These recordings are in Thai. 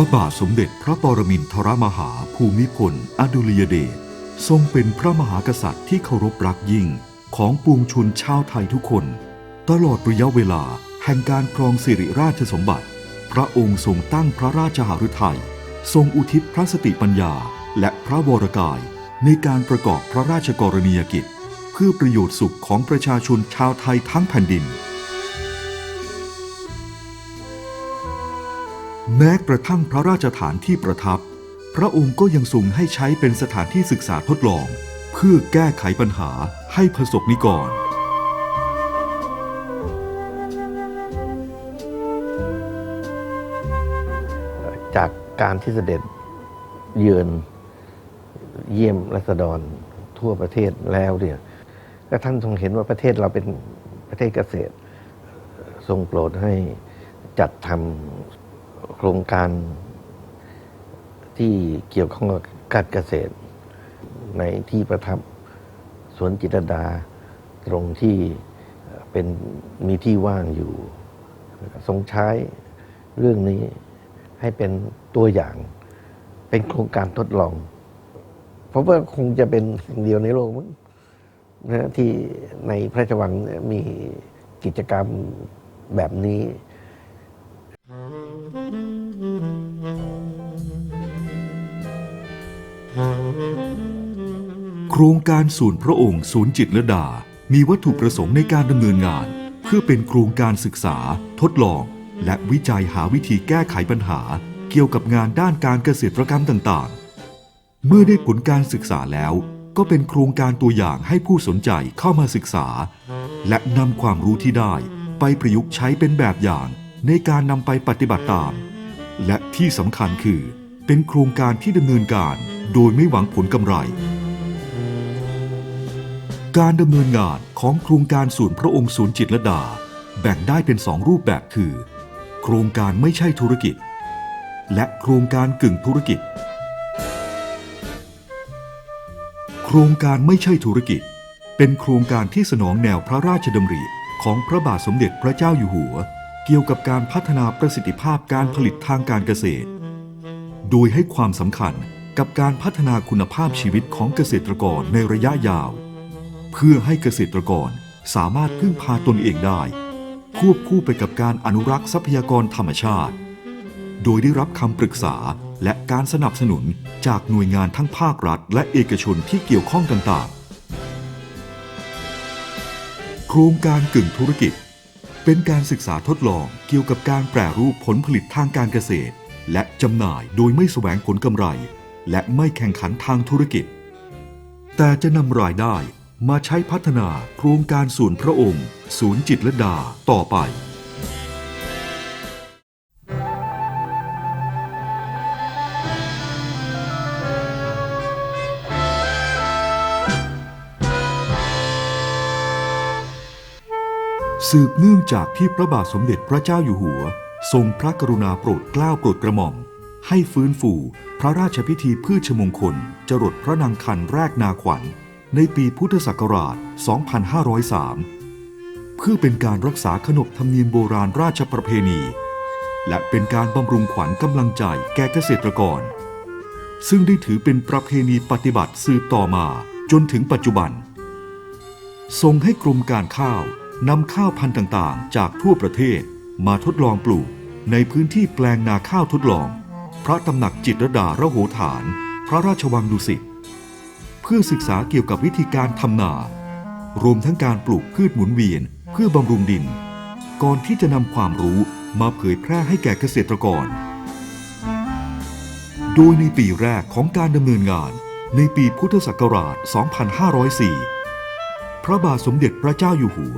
พระบาทสมเด็จพระปรมินทรมหาภูมิพล อดุลยเดชทรงเป็นพระมหากษัตริย์ที่เคารพรักยิ่งของปวงชนชาวไทยทุกคน ตลอดระยะเวลาแห่งการครองสิริราชสมบัติ พระองค์ทรงตั้งพระราชหฤทัยทรงอุทิศพระสติปัญญาและพระวรกายในการประกอบพระราชกรณียกิจ เพื่อประโยชน์สุขของประชาชนชาวไทยทั้งแผ่นดิน แม้กระทั่งพระราชฐานที่ประทับ พระองค์ก็ยังทรงให้ใช้เป็นสถานที่ศึกษาทดลอง เพื่อแก้ไขปัญหาให้ประสบนิกรจากการที่เสด็จเยือนเยี่ยมรัษฎรทั่วประเทศแล้วเนี่ยก็ท่านทรงเห็นว่าประเทศเราเป็นประเทศเกษตร ทรงโปรดให้จัดทำ โครงการที่เกี่ยวข้องกับการเกษตร ในที่ประทับสวนจิตรดาตรงที่เป็นมีที่ว่างอยู่ทรงใช้เรื่องนี้ให้เป็นตัวอย่าง เป็นโครงการทดลอง เพราะว่าคงจะเป็นสิ่งเดียวในโลกมั้งนะที่ในพระราชวังมีกิจกรรมแบบนี้ ครงการศูนย์พระองค์ศูนย์จิตรลดา มีวัตถุประสงค์ในการดำเนินงาน เพื่อเป็นโครงการศึกษา ทดลอง และวิจัยหาวิธีแก้ไขปัญหา เกี่ยวกับงานด้านการเกษตรกรรมต่างๆ เมื่อได้ผลการศึกษาแล้ว ก็เป็นโครงการตัวอย่างให้ผู้สนใจเข้ามาศึกษา และนำความรู้ที่ได้ ไปประยุกต์ใช้เป็นแบบอย่าง ในการนำไปปฏิบัติตาม และที่สำคัญคือ เป็นโครงการที่ดำเนินการ โดยไม่หวังผลกำไร การดำเนินงานของโครงการศูนย์พระองค์ศูนย์จิตรดา แบ่งได้เป็นสองรูปแบบคือ โครงการไม่ใช่ธุรกิจ และโครงการกึ่งธุรกิจ โครงการไม่ใช่ธุรกิจ เป็นโครงการที่สนองแนวพระราชดำริของพระบาทสมเด็จพระเจ้าอยู่หัว เกี่ยวกับการพัฒนาประสิทธิภาพการผลิตทางการเกษตร โดยให้ความสำคัญกับการพัฒนาคุณภาพชีวิตของเกษตรกรในระยะยาว พื่อให้เกษตรกรสามารถพึ่งพาตนเองได้ ควบคู่ไปกับการอนุรักษ์ทรัพยากรธรรมชาติ โดยได้รับคำปรึกษาและการสนับสนุนจากหน่วยงานทั้งภาครัฐ และเอกชนที่เกี่ยวข้องต่างๆ โครงการกึ่งธุรกิจ เป็นการศึกษาทดลองเกี่ยวกับการแปรรูปผลผลิตทางการเกษตร และจำหน่ายโดยไม่แสวงผลกำไร และไม่แข่งขันทางธุรกิจ แต่จะนำรายได้ มาใช้พัฒนาโครงการศูนย์พระองค์ ศูนย์จิตรลดาต่อไปสืบเนื่องจากที่พระบาทสมเด็จพระเจ้าอยู่หัว ทรงพระกรุณาโปรดเกล้าโปรดกระหม่อม ให้ฟื้นฟู พระราชพิธีพืชมงคล จรดพระนางคันแรกนาขวัญ ในปีพุทธศักราช 2503 เพื่อเป็นการรักษาขนบธรรมเนียมโบราณราชประเพณี และเป็นการบำรุงขวัญกำลังใจแก่เกษตรกร ซึ่งได้ถือเป็นประเพณีปฏิบัติสืบต่อมาจนถึงปัจจุบัน ทรงให้กรมการข้าวนำข้าวพันธุ์ต่างๆ จากทั่วประเทศมาทดลองปลูกในพื้นที่แปลงนาข้าวทดลอง พระตำหนักจิตรดาระโหฐาน พระราชวังดุสิต พื่อศึกษาเกี่ยวกับวิธีการทำนา รวมทั้งการปลูกพืชหมุนเวียนเพื่อบำรุงดิน ก่อนที่จะนำความรู้มาเผยแพร่ให้แก่เกษตรกร โดยในปีแรกของการดำเนินงานในปีพุทธศักราช 2504 พระบาทสมเด็จพระเจ้าอยู่หัว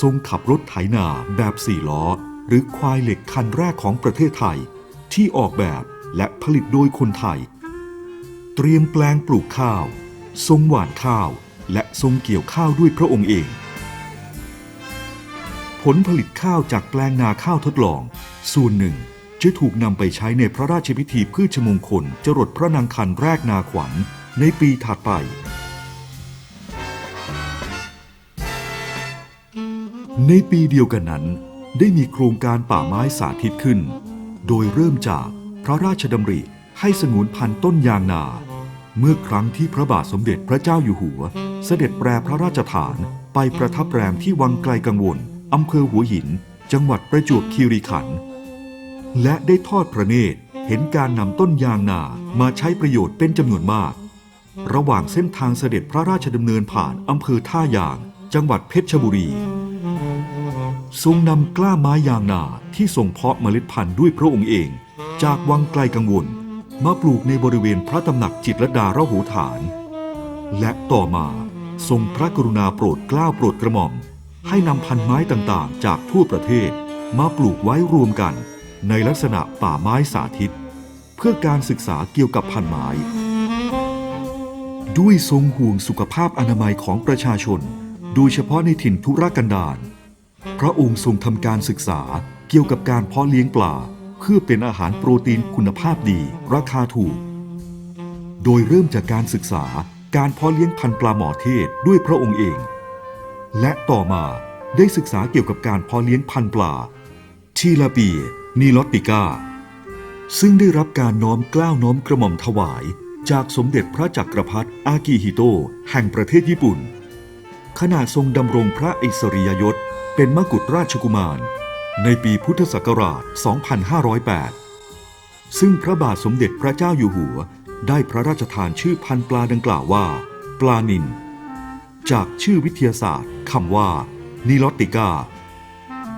ทรงขับรถไถนาแบบสี่ล้อ หรือควายเหล็กคันแรกของประเทศไทย ที่ออกแบบและผลิตโดยคนไทย เตรียมแปลงปลูกข้าว ทรงหว่านข้าวและทรงเกี่ยวข้าวด้วยพระองค์เอง ผลผลิตข้าวจากแปลงนาข้าวทดลอง ส่วนหนึ่งจะถูกนำไปใช้ในพระราชพิธีพืชมงคลจรดพระนางคันแรกนาขวัญในปีถัดไป ในปีเดียวกันนั้น ได้มีโครงการป่าไม้สาธิตขึ้น โดยเริ่มจากพระราชดำริให้สงวนพันธุ์ต้นยางนา เมื่อครั้งที่พระบาทสมเด็จพระเจ้าอยู่หัว เสด็จแปรพระราชฐานไปประทับแรมที่วังไกลกังวลอำเภอหัวหิน จังหวัดประจวบคีรีขันธ์และได้ทอดพระเนตรเห็นการนำต้นยางนามาใช้ประโยชน์เป็นจำนวนมาก ระหว่างเส้นทางเสด็จพระราชดำเนินผ่านอำเภอท่ายาง จังหวัดเพชรบุรี ทรงนำกล้าไม้ยางนาที่ส่งเพาะเมล็ดพันธุ์ด้วยพระองค์เอง จากวังไกลกังวล มาปลูกในบริเวณพระตำหนักจิตรดาระโหฐาน และต่อมาทรงพระกรุณาโปรดเกล้าโปรดกระหม่อม ให้นำพันไม้ต่างๆ จากทั่วประเทศ มาปลูกไว้รวมกันในลักษณะป่าไม้สาธิต เพื่อการศึกษาเกี่ยวกับพันไม้ ด้วยทรงห่วงสุขภาพอนามัยของประชาชน โดยเฉพาะในถิ่นทุรกันดารพระองค์ทรงทำการศึกษาเกี่ยวกับการเพาะเลี้ยงปลา เพื่อเป็นอาหารโปรตีนคุณภาพดี ราคาถูก โดยเริ่มจากการศึกษาการเพาะเลี้ยงพันธุ์ปลาหมอเทศด้วยพระองค์เอง และต่อมาได้ศึกษาเกี่ยวกับการเพาะเลี้ยงพันธุ์ปลาทีลาปีนีลอตติก้า ซึ่งได้รับการน้อมกล้าวน้อมกระหม่อมถวายจากสมเด็จพระจักรพรรดิอากิฮิโตแห่งประเทศญี่ปุ่น ขณะทรงดำรงพระอิสริยยศ เป็นมกุฎราชกุมาร ในปีพุทธศักราช 2508 ซึ่งพระบาทสมเด็จพระเจ้าอยู่หัวได้พระราชทานชื่อพันปลาดังกล่าวว่า ปลานินจากชื่อวิทยาศาสตร์คำว่า นิลอตติกา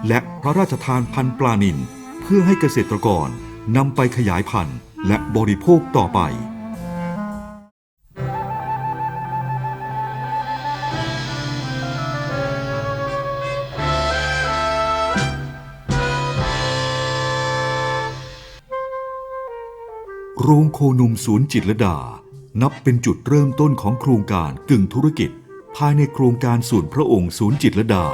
และพระราชทานพันปลานินเพื่อให้เกษตรกรนำไปขยายพันธุ์และบริโภคต่อไป โรงโคนมสวนจิตรดา นับเป็นจุดเริ่มต้นของโครงการกึ่งธุรกิจ ภายในโครงการส่วนพระองค์ศูนย์จิตรดา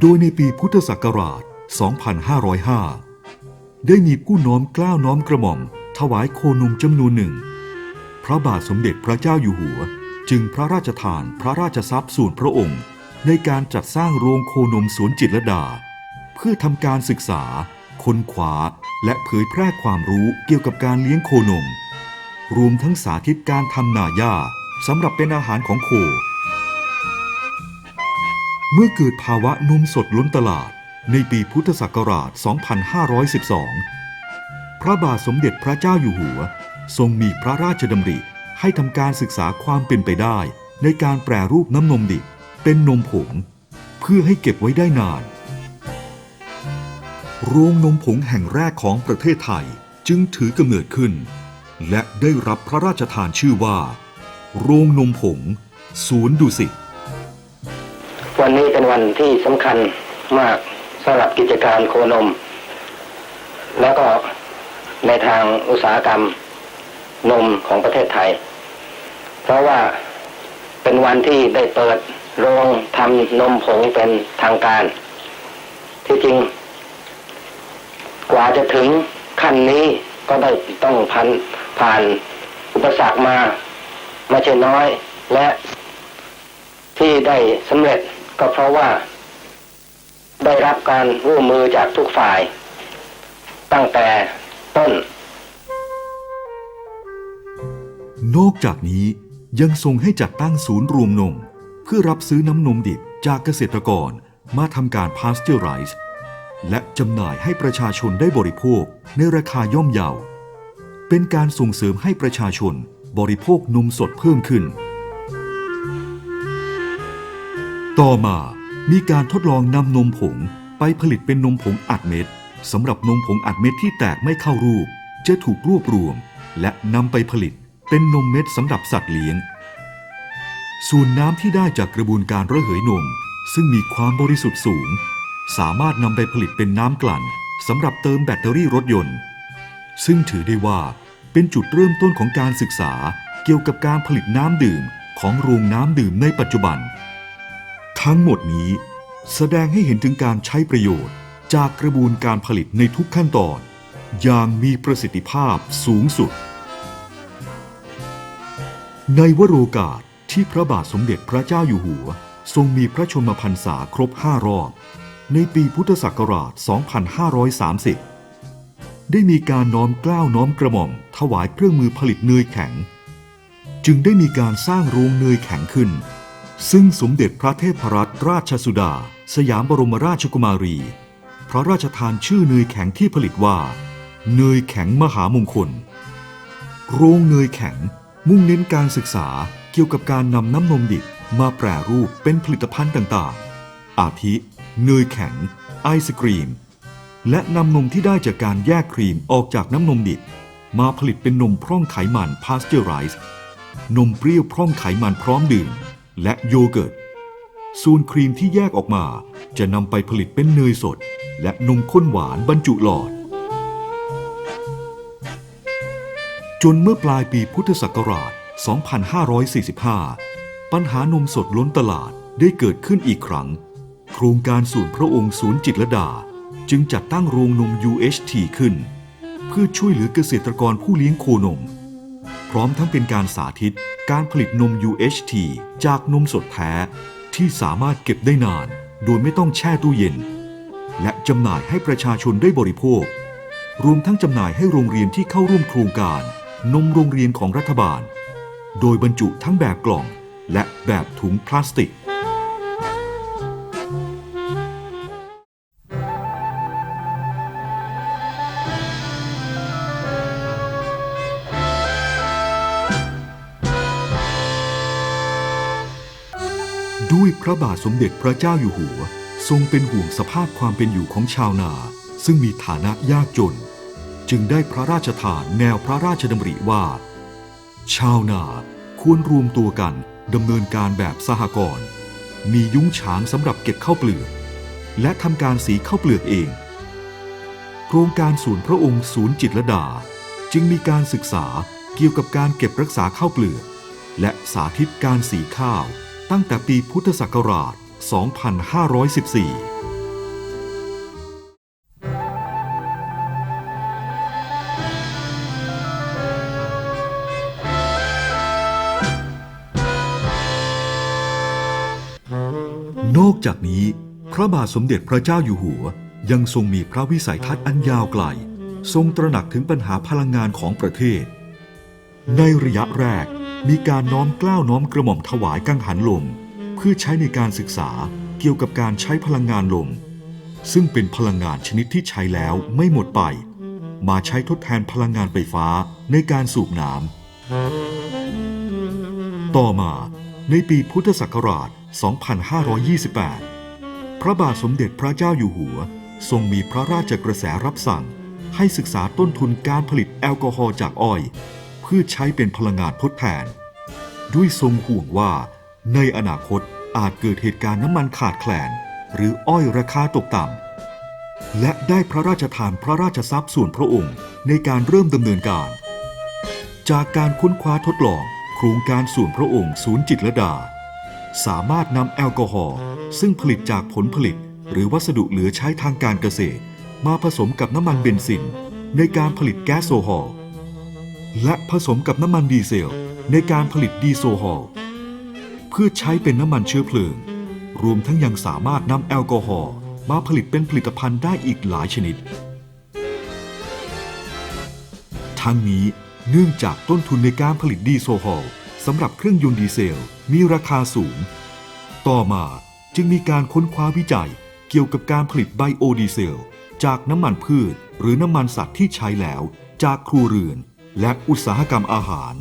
โดยในปีพุทธศักราช 2505 ได้มีผู้น้อมกล้าวน้อมกระหม่อม ถวายโคนมจำนวนหนึ่ง พระบาทสมเด็จพระเจ้าอยู่หัว จึงพระราชทานพระราชทรัพย์ส่วนพระองค์ ในการจัดสร้างโรงโคนมสวนจิตรดา เพื่อทำการศึกษา ค้นคว้าและเผยแพร่ความรู้เกี่ยวกับการเลี้ยงโคนม รวมทั้งสาธิตการทำนาหญ้าสำหรับเป็นอาหารของโค เมื่อเกิดภาวะนมสดล้นตลาดในปีพุทธศักราช 2512 พระบาทสมเด็จพระเจ้าอยู่หัว ทรงมีพระราชดำริให้ทำการศึกษาความเป็นไปได้ ในการแปรรูปน้ำนมดิบเป็นนมผง เพื่อให้เก็บไว้ได้นาน โรงนมผงแห่งแรกของประเทศไทยจึงถือกำเนิดขึ้น และได้รับพระราชทานชื่อว่า โรงนมผง ศูนย์ดุสิตวันนี้เป็นวันที่สำคัญมากสำหรับกิจการโคนม แล้วก็ในทางอุตสาหกรรมนมของประเทศไทย เพราะว่าเป็นวันที่ได้เปิดโรงทำนมผงเป็นทางการ ที่จริง ว่าจะถึงขั้นนี้ก็ได้ต้องพันผ่านอุปสรรคมาไม่ใช่น้อย และที่ได้สำเร็จก็เพราะว่า ได้รับการร่วมมือจากทุกฝ่าย ตั้งแต่ต้น นอกจากนี้ยังทรงให้จัดตั้งศูนย์รวมนม เพื่อรับซื้อน้ำนมดิบจากเกษตรกรมาทำการพาสเจอร์ไรส์ และจำหน่ายให้ประชาชนได้บริโภคในราคาย่อมเยา เป็นการส่งเสริมให้ประชาชนบริโภคนมสดเพิ่มขึ้น ต่อมามีการทดลองนำนมผงไปผลิตเป็นนมผงอัดเม็ดสำหรับนมผงอัดเม็ดที่แตกไม่เข้ารูป จะถูกรวบรวม และนำไปผลิตเป็นนมเม็ดสำหรับสัตว์เลี้ยง ส่วนน้ำที่ได้จากกระบวนการระเหยนม ซึ่งมีความบริสุทธิ์สูง สามารถนำไปผลิตเป็นน้ำกลั่นสำหรับเติมแบตเตอรี่รถยนต์ ซึ่งถือได้ว่าเป็นจุดเริ่มต้นของการศึกษาเกี่ยวกับการผลิตน้ำดื่มของโรงน้ำดื่มในปัจจุบัน ทั้งหมดนี้ แสดงให้เห็นถึงการใช้ประโยชน์จากกระบวนการผลิตในทุกขั้นตอน อย่างมีประสิทธิภาพสูงสุด ในวโรกาสที่พระบาทสมเด็จพระเจ้าอยู่หัว ทรงมีพระชนมพรรษาครบห้ารอบ ในปีพุทธศักราช 2530 ได้มีการน้อมกล้าวน้อมกระหม่อมถวายเครื่องมือผลิตเนยแข็ง จึงได้มีการสร้างโรงเนยแข็งขึ้น ซึ่งสมเด็จพระเทพรัตนราชสุดา สยามบรมราชกุมารี พระราชทานชื่อเนยแข็งที่ผลิตว่า เนยแข็งมหามงคล โรงเนยแข็งมุ่งเน้นการศึกษาเกี่ยวกับการนำน้ำนมดิบมาแปรรูปเป็นผลิตภัณฑ์ต่างๆ อาทิ เนยแข็ง ไอศกรีม และนำนมที่ได้จากการแยกครีมออกจากน้ำนมดิบมาผลิตเป็นนมพร่องไขมันพาสเจอร์ไรส์นมเปรี้ยวพร่องไขมันพร้อมดื่ม และโยเกิร์ตส่วนครีมที่แยกออกมา จะนำไปผลิตเป็นเนยสด และนมข้นหวานบรรจุหลอด จนเมื่อปลายปีพุทธศักราช 2545 ปัญหานมสดล้นตลาดได้เกิดขึ้นอีกครั้ง ครงการศูนย์พระองค์ศูนย์จิตรดา จึงจัดตั้งโรงนม UHT ขึ้น เพื่อช่วยเหลือเกษตรกรผู้เลี้ยงโคนม พร้อมทั้งเป็นการสาธิตการผลิตนม UHT จากนมสดแท้ที่สามารถเก็บได้นาน โดยไม่ต้องแช่ตู้เย็น และจำหน่ายให้ประชาชนได้บริโภค รวมทั้งจำหน่ายให้โรงเรียนที่เข้าร่วมโครงการ นมโรงเรียนของรัฐบาล โดยบรรจุทั้งแบบกล่องและแบบถุงพลาสติก สมเด็จพระเจ้าอยู่หัว ทรงเป็นห่วงสภาพความเป็นอยู่ของชาวนา ซึ่งมีฐานะยากจน จึงได้พระราชทานแนวพระราชดำริว่า ชาวนาควรรวมตัวกันดำเนินการแบบสหกรณ์มียุ้งฉางสำหรับเก็บข้าวเปลือก และทำการสีข้าวเปลือกเอง โครงการศูนย์พระองค์ศูนย์จิตรดา จึงมีการศึกษาเกี่ยวกับการเก็บรักษาข้าวเปลือก และสาธิตการสีข้าว ตั้งแต่ปีพุทธศักราช 2514นอกจากนี้ พระบาทสมเด็จพระเจ้าอยู่หัว ยังทรงมีพระวิสัยทัศน์อันยาวไกล ทรงตระหนักถึงปัญหาพลังงานของประเทศ ในระยะแรก มีการน้อมกล้าวน้อมกระหม่อมถวายกังหันลม เพื่อใช้ในการศึกษาเกี่ยวกับการใช้พลังงานลม ซึ่งเป็นพลังงานชนิดที่ใช้แล้วไม่หมดไป มาใช้ทดแทนพลังงานไฟฟ้าในการสูบน้ำต่อมาในปีพุทธศักราช 2528 พระบาทสมเด็จพระเจ้าอยู่หัว ทรงมีพระราชกระแสรับสั่ง ให้ศึกษาต้นทุนการผลิตแอลกอฮอล์จากอ้อย พื่อใช้เป็นพลังงานทดแทน ด้วยทรงห่วงว่า ในอนาคตอาจเกิดเหตุการณ์น้ำมันขาดแคลน หรืออ้อยราคาตกต่ำ และได้พระราชทานพระราชทรัพย์ส่วนพระองค์ในการเริ่มดำเนินการ จากการค้นคว้าทดลองโครงการส่วนพระองค์ศูนย์จิตรดา สามารถนำแอลกอฮอล์ซึ่งผลิตจากผลผลิต หรือวัสดุเหลือใช้ทางการเกษตร มาผสมกับน้ำมันเบนซิน ในการผลิตแก๊สโซฮอล์ และผสมกับน้ำมันดีเซลในการผลิตดีโซฮอลเพื่อใช้เป็นน้ำมันเชื้อเพลิง รวมทั้งยังสามารถนำแอลกอฮอล์มาผลิตเป็นผลิตภัณฑ์ได้อีกหลายชนิด ทั้งนี้เนื่องจากต้นทุนในการผลิตดีโซฮอลสำหรับเครื่องยนต์ดีเซลมีราคาสูง ต่อมาจึงมีการค้นคว้าวิจัยเกี่ยวกับการผลิตไบโอดีเซล จากน้ำมันพืช หรือน้ำมันสัตว์ที่ใช้แล้ว จากครัวเรือน และอุตสาหกรรมอาหาร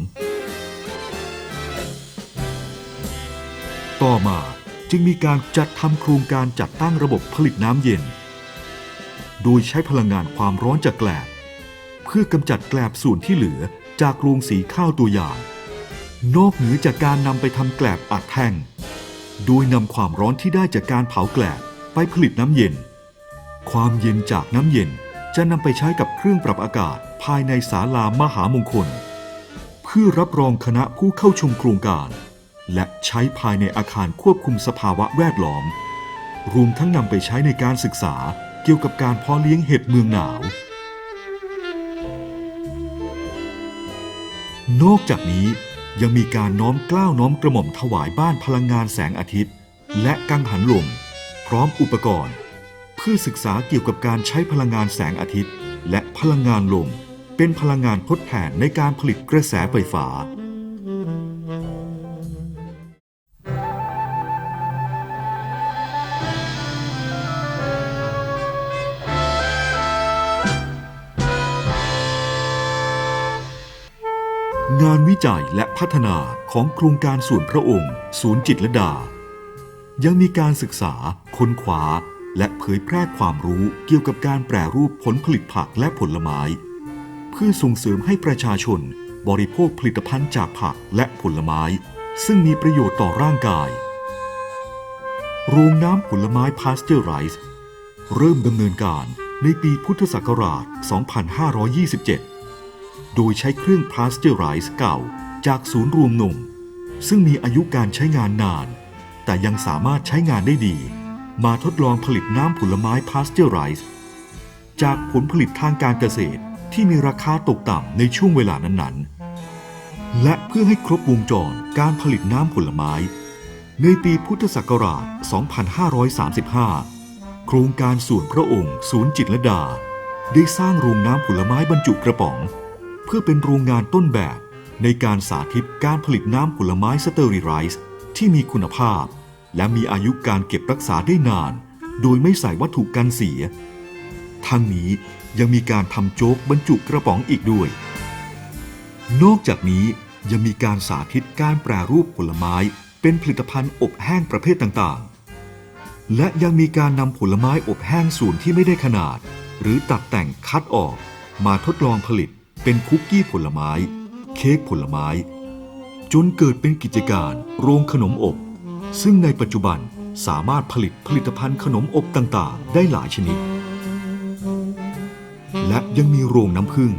ต่อมาจึงมีการจัดทำโครงการจัดตั้งระบบผลิตน้ำเย็น โดยใช้พลังงานความร้อนจากแกลบ เพื่อกำจัดแกลบส่วนที่เหลือจากโรงสีข้าวตัวอย่าง นอกเหนือจากการนำไปทำแกลบอัดแท่ง โดยนำความร้อนที่ได้จากการเผาแกลบไปผลิตน้ำเย็น ความเย็นจากน้ำเย็นจะนำไปใช้กับเครื่องปรับอากาศายในศาลามหามงคล เพื่อรับรองคณะผู้เข้าชมโครงการ และใช้ภายในอาคารควบคุมสภาวะแวดล้อม รวมทั้งนำไปใช้ในการศึกษาเกี่ยวกับการเพาะเลี้ยงเห็ดเมืองหนาว นอกจากนี้ยังมีการน้อมกล้าวน้อมกระหม่อมถวายบ้านพลังงานแสงอาทิตย์ และกังหันลม พร้อมอุปกรณ์ เพื่อศึกษาเกี่ยวกับการใช้พลังงานแสงอาทิตย์ และพลังงานลม เป็นพลังงานทดแทนในการผลิตกระแสไฟฟ้า งานวิจัยและพัฒนาของโครงการส่วนพระองค์ ศูนย์จิตรลดา ยังมีการศึกษา ค้นคว้า และเผยแพร่ความรู้เกี่ยวกับการแปรรูปผลผลิตผักและผลไม้ พื่อส่งเสริมให้ประชาชน บริโภคผลิตภัณฑ์จากผักและผลไม้ ซึ่งมีประโยชน์ต่อร่างกาย โรงน้ำผลไม้พาสเจอร์ไรส์เริ่มดำเนินการในปีพุทธศักราช 2527 โดยใช้เครื่องพาสเจอร์ไรส์เก่าจากศูนย์รวมนม ซึ่งมีอายุการใช้งานนาน แต่ยังสามารถใช้งานได้ดี มาทดลองผลิตน้ำผลไม้พาสเจอร์ไรส์จากผลผลิตทางการเกษตร ที่มีราคาตกต่ำในช่วงเวลานั้นๆ และเพื่อให้ครบวงจรการผลิตน้ำผลไม้ ในปีพุทธศักราช 2535 โครงการส่วนพระองค์ศูนย์จิตรลดา ได้สร้างโรงน้ำผลไม้บรรจุกระป๋อง เพื่อเป็นโรงงานต้นแบบในการสาธิตการผลิตน้ำผลไม้สเตอริไรส์ที่มีคุณภาพ และมีอายุการเก็บรักษาได้นาน โดยไม่ใส่วัตถุกันเสีย ทั้งนี้ ยังมีการทำโจ๊กบรรจุกระป๋องอีกด้วย นอกจากนี้ยังมีการสาธิตการแปรรูปผลไม้เป็นผลิตภัณฑ์อบแห้งประเภทต่างๆ และยังมีการนำผลไม้อบแห้งส่วนที่ไม่ได้ขนาด หรือตัดแต่งคัดออก มาทดลองผลิตเป็นคุกกี้ผลไม้ เค้กผลไม้ จนเกิดเป็นกิจการโรงขนมอบ ซึ่งในปัจจุบันสามารถผลิตผลิตภัณฑ์ขนมอบต่างๆ ได้หลายชนิด และยังมีโรงน้ำผึ้ง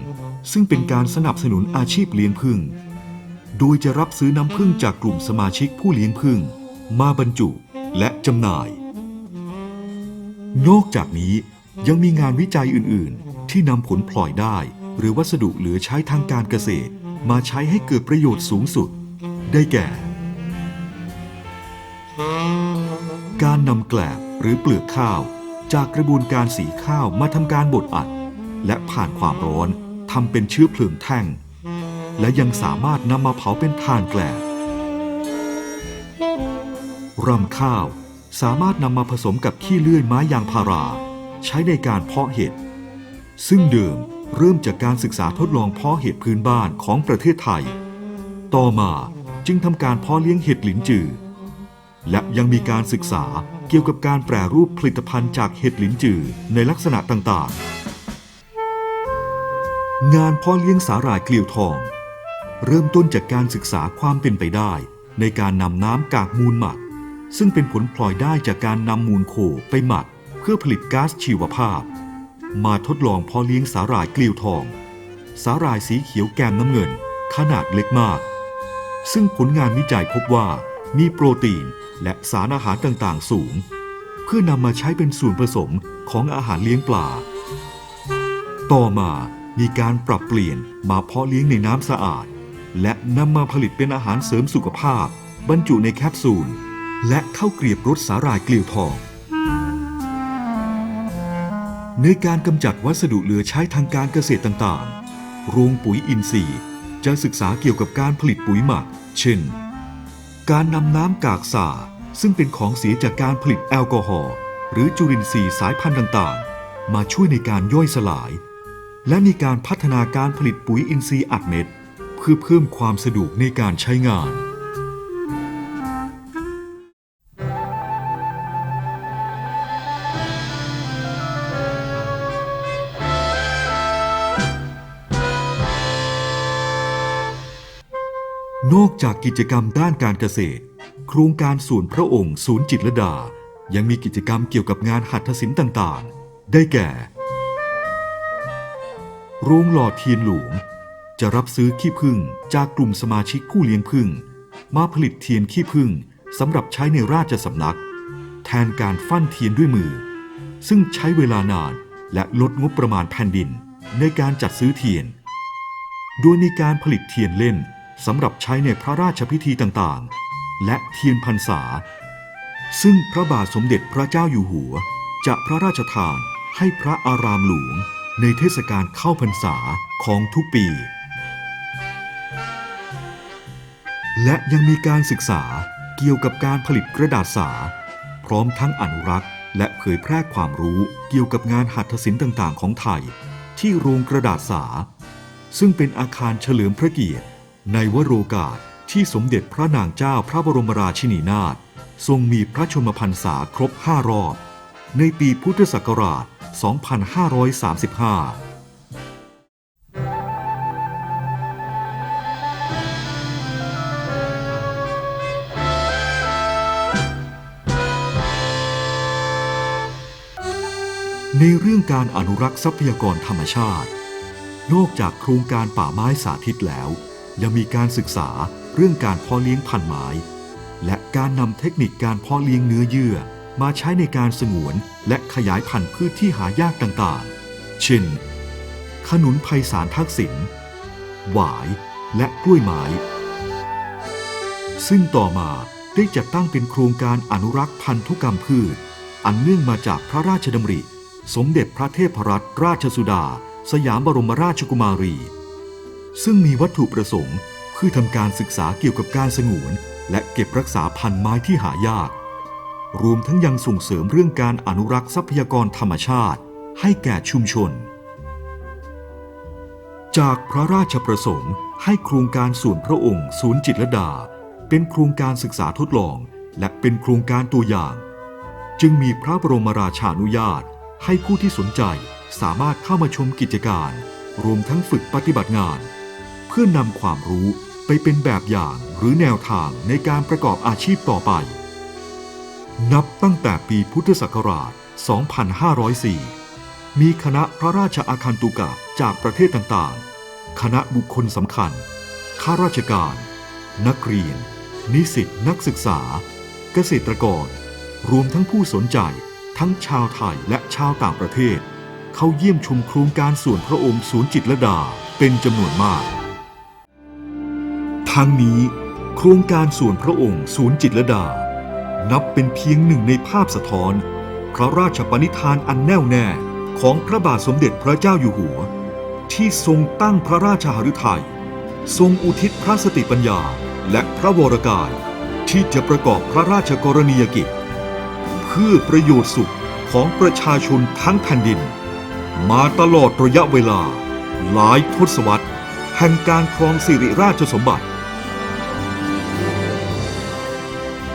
ซึ่งเป็นการสนับสนุนอาชีพเลี้ยงผึ้งโดยจะรับซื้อน้ำผึ้งจากกลุ่มสมาชิกผู้เลี้ยงผึ้งมาบรรจุและจำหน่าย นอกจากนี้ยังมีงานวิจัยอื่น ๆ ที่นำผลพลอยได้ หรือวัสดุเหลือใช้ทางการเกษตร มาใช้ให้เกิดประโยชน์สูงสุด ได้แก่ การนำแกลบหรือเปลือกข้าว จากกระบวนการสีข้าวมาทำการบดอัด และผ่านความร้อนทำเป็นเชื้อเพลิงแท่ง และยังสามารถนำมาเผาเป็นถ่านแกลบรำข้าวสามารถนำมาผสมกับขี้เลื่อยไม้ยางพารา ใช้ในการเพาะเห็ด ซึ่งเดิมเริ่มจากการศึกษาทดลองเพาะเห็ดพื้นบ้านของประเทศไทย ต่อมาจึงทำการเพาะเลี้ยงเห็ดหลินจือ และยังมีการศึกษาเกี่ยวกับการแปรรูปผลิตภัณฑ์จากเห็ดหลินจือในลักษณะต่างๆ งานพาะเลี้ยงสาหร่ายเกลียวทอง เริ่มต้นจากการศึกษาความเป็นไปได้ ในการนำน้ำกากมูลหมัก ซึ่งเป็นผลพลอยได้จากการนำมูลโคไปหมัก เพื่อผลิตก๊าซชีวภาพ มาทดลองพาะเลี้ยงสาหร่ายเกลียวทอง สาหร่ายสีเขียวแกมน้ำเงิน ขนาดเล็กมาก ซึ่งผลงานวิจัยพบว่ามีโปรตีนและสารอาหารต่างๆ สูง เพื่อนำมาใช้เป็นส่วนผสมของอาหารเลี้ยงปลา ต่อมา มีการปรับเปลี่ยนมาเพาะเลี้ยงในน้ำสะอาด และนำมาผลิตเป็นอาหารเสริมสุขภาพ บรรจุในแคปซูล และข้าวเกรียบรสสาหร่ายเกลียวทอง ในการกำจัดวัสดุเหลือใช้ทางการเกษตรต่างๆ โรงปุ๋ยอินทรีย์ จะศึกษาเกี่ยวกับการผลิตปุ๋ยหมัก เช่น การนำน้ำกากสาซึ่งเป็นของเสียจากการผลิตแอลกอฮอล์หรือจุลินทรีย์สายพันธุ์ต่างๆ มาช่วยในการย่อยสลาย และมีการพัฒนาการผลิตปุ๋ยอินทรีย์อัดเม็ดเพื่อเพิ่มความสะดวกในการใช้งาน นอกจากกิจกรรมด้านการเกษตร โครงการส่วนพระองค์ ศูนย์จิตรลดา ยังมีกิจกรรมเกี่ยวกับงานหัตถศิลป์ต่าง ๆ ได้แก่ โรงหล่อเทียนหลวง จะรับซื้อขี้ผึ้งจากกลุ่มสมาชิกผู้เลี้ยงผึ้งมาผลิตเทียนขี้ผึ้งสำหรับใช้ในราชสำนัก แทนการฟั่นเทียนด้วยมือ ซึ่งใช้เวลานานและลดงบประมาณแผ่นดินในการจัดซื้อเทียน โดยมีการผลิตเทียนเล่นสำหรับใช้ในพระราชพิธีต่างๆ และเทียนพรรษา ซึ่งพระบาทสมเด็จพระเจ้าอยู่หัว จะพระราชทานให้พระอารามหลวง ในเทศกาลเข้าพรรษาของทุกปี และยังมีการศึกษาเกี่ยวกับการผลิตกระดาษสา พร้อมทั้งอนุรักษ์ และเผยแพร่ความรู้เกี่ยวกับงานหัตถศิลป์ต่างๆ ของไทย ที่โรงกระดาษสา ซึ่งเป็นอาคารเฉลิมพระเกียรติ ในวโรกาสที่สมเด็จพระนางเจ้าพระบรมราชินีนาถทรงมีพระชนมพรรษาครบ5รอบ ในปีพุทธศักราช 2535ในเรื่องการอนุรักษ์ทรัพยากรธรรมชาติ นอกจากโครงการป่าไม้สาธิตแล้ว ยังมีการศึกษาเรื่องการเพาะเลี้ยงพันธุ์ไม้ และการนำเทคนิคการเพาะเลี้ยงเนื้อเยื่อ มาใช้ในการสงวนและขยายพันธุ์พืชที่หายากต่างๆ เช่น ขนุนไพศาลทักษิณ หวาย และกล้วยไม้ ซึ่งต่อมาได้จัดตั้งเป็นโครงการอนุรักษ์พันธุกรรมพืช อันเนื่องมาจากพระราชดำริ สมเด็จพระเทพรัตนราชสุดา สยามบรมราชกุมารี ซึ่งมีวัตถุประสงค์เพื่อทำการศึกษาเกี่ยวกับการสงวน และเก็บรักษาพันธุ์ไม้ที่หายาก รวมทั้งยังส่งเสริมเรื่องการอนุรักษ์ทรัพยากรธรรมชาติ ให้แก่ชุมชน จากพระราชประสงค์ให้โครงการส่วนพระองค์ศูนย์จิตรดา เป็นโครงการศึกษาทดลอง และเป็นโครงการตัวอย่าง จึงมีพระบรมราชานุญาต ให้ผู้ที่สนใจสามารถเข้ามาชมกิจการ รวมทั้งฝึกปฏิบัติงาน เพื่อนำความรู้ไปเป็นแบบอย่างหรือแนวทางในการประกอบอาชีพต่อไป นับตั้งแต่ปีพุทธศักราช 2504 มีคณะพระราชอาคันตุกะจากประเทศต่างๆ คณะบุคคลสำคัญ ข้าราชการ นักเรียน นิสิตนักศึกษา เกษตรกร รวมทั้งผู้สนใจทั้งชาวไทยและชาวต่างประเทศ เข้าเยี่ยมชมโครงการส่วนพระองค์ศูนย์จิตรดาเป็นจำนวนมากทั้งนี้ โครงการส่วนพระองค์ศูนย์จิตรดา นับเป็นเพียงหนึ่งในภาพสะท้อน พระราชปณิธานอันแน่วแน่ของพระบาทสมเด็จพระเจ้าอยู่หัว ที่ทรงตั้งพระราชหฤทัยทรงอุทิศพระสติปัญญาและพระวรกาย ที่จะประกอบพระราชกรณียกิจ เพื่อประโยชน์สุขของประชาชนทั้งแผ่นดิน มาตลอดระยะเวลา หลายทศวรรษแห่งการครองสิริราชสมบัติ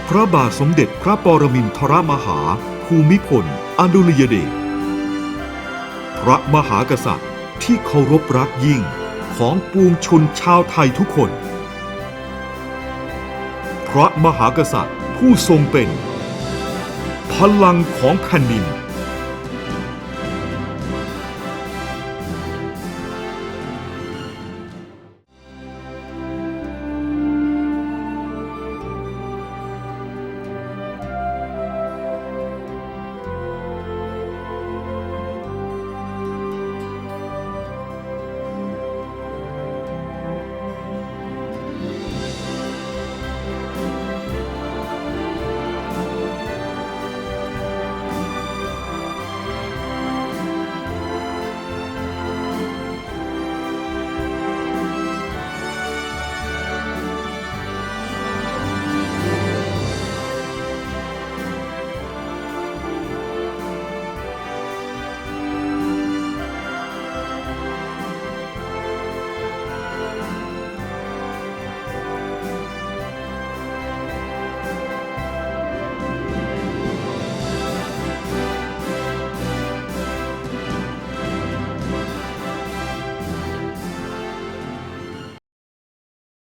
พระบาทสมเด็จพระปรมินทรมหาภูมิพลอดุลยเดชพระมหากษัตริย์ที่เคารพรักยิ่งของปวงชนชาวไทยทุกคน พระมหากษัตริย์ผู้ทรงเป็น พลังของแผ่นดิน